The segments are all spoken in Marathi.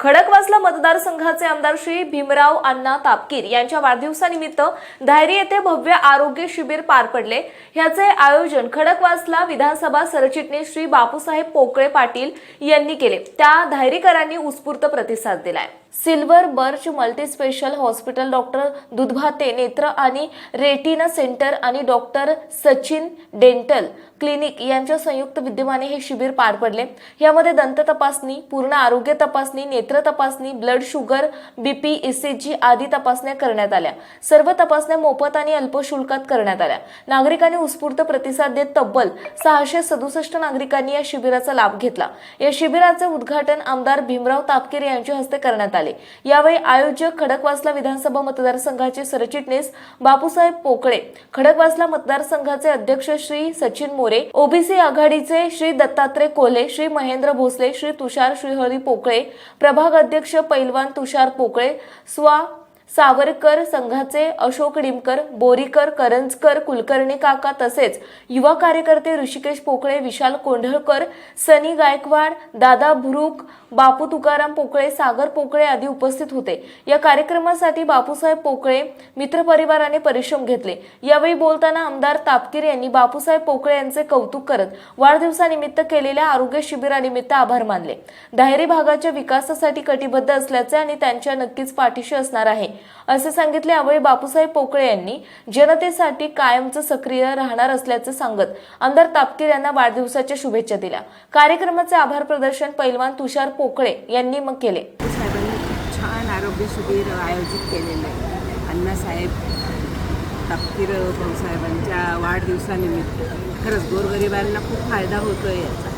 खडकवासला मतदारसंघाचे आमदार श्री भीमराव अण्णा तापकीर यांच्या वाढदिवसानिमित्त धायरी येथे भव्य आरोग्य शिबिर पार पडले. ह्याचे आयोजन खडकवासला विधानसभा सरचिटणीस श्री बापूसाहेब पोकळे पाटील यांनी केले. त्या धायरीकरांनी उत्स्फूर्त प्रतिसाद दिलाय. Silver birch multi special hospital doctor Dudhbhate नेत्र आणि रेटिना सेंटर आणि डॉक्टर सचिन डेंटल क्लिनिक यांच्या संयुक्त विद्यमाने हे शिबिर पार पडले. यामध्ये दंत तपासणी पूर्ण आरोग्य तपासणी नेत्र तपासणी ब्लड शुगर बीपी ईसीजी आदी तपासण्या करण्यात आल्या. सर्व तपासण्या मोफत आणि अल्पशुल्कात करण्यात आल्या. नागरिकांनी उत्स्फूर्त प्रतिसाद देत तब्बल सहाशे सदुसष्ट नागरिकांनी या शिबिराचा लाभ घेतला. या शिबिराचे उद्घाटन आमदार भीमराव तापकीर यांच्या हस्ते करण्यात आले. यावेळी आयोजक खडकवासला विधानसभा मतदारसंघाचे सरचिटणीस बापूसाहेब पोकळे खडकवासला मतदारसंघाचे अध्यक्ष श्री सचिन मोरे ओबीसी आघाडीचे श्री दत्तात्रय कोल्हे श्री महेंद्र भोसले श्री तुषार श्रीहरी पोकळे प्रभाग अध्यक्ष पैलवान तुषार पोकळे स्वा सावरकर संघाचे अशोक डिमकर बोरीकर करंजकर कुलकर्णी काका तसेच युवा कार्यकर्ते ऋषिकेश पोकळे विशाल कोंढळकर सनी गायकवाड दादा भुरुक बापू तुकाराम पोकळे सागर पोकळे आदी उपस्थित होते. या कार्यक्रमासाठी बापूसाहेब पोकळे मित्रपरिवाराने परिश्रम घेतले. यावेळी बोलताना आमदार तापकीर यांनी बापूसाहेब पोकळे यांचे कौतुक करत वाढदिवसानिमित्त केलेल्या आरोग्य शिबिरानिमित्त आभार मानले. दाहेरी भागाच्या विकासासाठी कटिबद्ध असल्याचे आणि त्यांच्या नक्कीच पाठीशी असणार आहे. असे सांगितले यावेळी बापूसाहेब पोकळे यांनी. जनतेसाठी कायमचं सक्रिय राहणार असल्याचं सांगत आमदार तापकीर यांना वाढदिवसाच्या शुभेच्छा दिल्या. कार्यक्रमाचे आभार प्रदर्शन पैलवान तुषार पोकळे यांनी मग केले. छान आरोग्य शिबिर आयोजित केलेलं आहे. अण्णासाहेब तापकीर भाऊसाहेबांच्या वाढदिवसानिमित्त. खरंच गोरगरिबांना खूप फायदा होतो आहे याचा.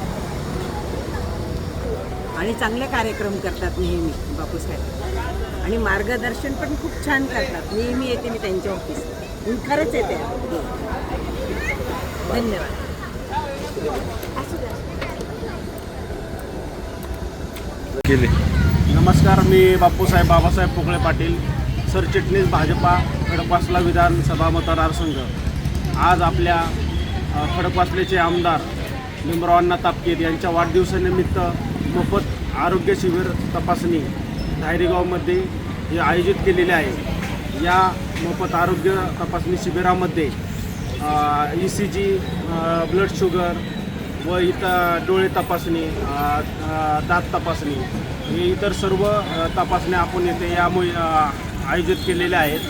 आणि चांगले कार्यक्रम करतात नेहमी बापूसाहेब आणि मार्गदर्शन पण खूप छान करतात. नेहमी येते मी त्यांच्या ऑफिसला मी खरंच येते. धन्यवाद. केले. नमस्कार मी बापूसाहेब बाबासाहेब पोकळे पाटील सरचिटणीस भाजपा खडकवासला विधानसभा मतदारसंघ आज आपल्या खडकवासलेचे आमदार भीमरावांना तापकीर यांच्या वाढदिवसानिमित्त मोफत आरोग्य शिबिर तपासणी धायरेगावमध्ये हे आयोजित केलेले आहे. या मोफत आरोग्य तपासणी शिबिरामध्ये E C G blood sugar व इतर डोळे तपासणी दात तपासणी हे इतर सर्व तपासण्या आपण येथे यामुळे आयोजित केलेल्या आहेत.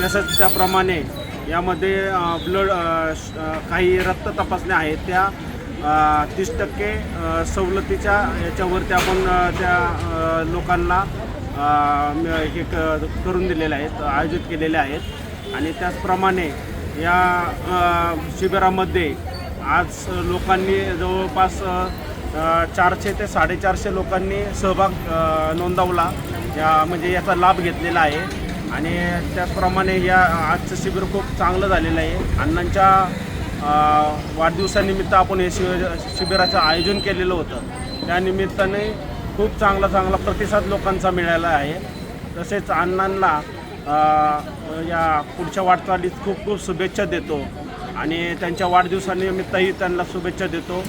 तसंच त्याप्रमाणे यामध्ये ब्लड श- काही रक्त तपासण्या आहेत. त्या तीस टक्के सवलतीच्या याच्यावरती आपण त्या लोकांना हे क करून दिलेले आहेत आयोजित केलेले आहेत. आणि त्याचप्रमाणे या शिबिरामध्ये आज लोकांनी जवळपास चारशे ते साडेचारशे लोकांनी सहभाग नोंदवला या म्हणजे याचा लाभ घेतलेला आहे. आणि त्याचप्रमाणे या आजचं शिबिर खूप चांगलं झालेलं आहे. अण्णांच्या वाढदिवसानिमित्त आपण हे शिबिर शिबिराचं आयोजन केलेलं होतं. त्यानिमित्ताने खूप चांगला चांगला प्रतिसाद लोकांचा मिळाला आहे. तसेच अण्णांना या पुढच्या वाटचालीत खूप खूप शुभेच्छा देतो आणि त्यांच्या वाढदिवसानिमित्तही त्यांना शुभेच्छा देतो.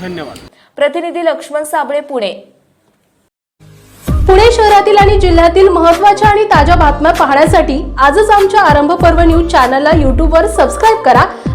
धन्यवाद. प्रतिनिधी लक्ष्मण साबळे पुणे. पुणे शहरातील आणि जिल्ह्यातील महत्त्वाच्या आणि ताज्या बातम्या पाहण्यासाठी आजच आमच्या आरंभ पर्व न्यूज चॅनलला यूट्यूबवर सबस्क्राईब करा.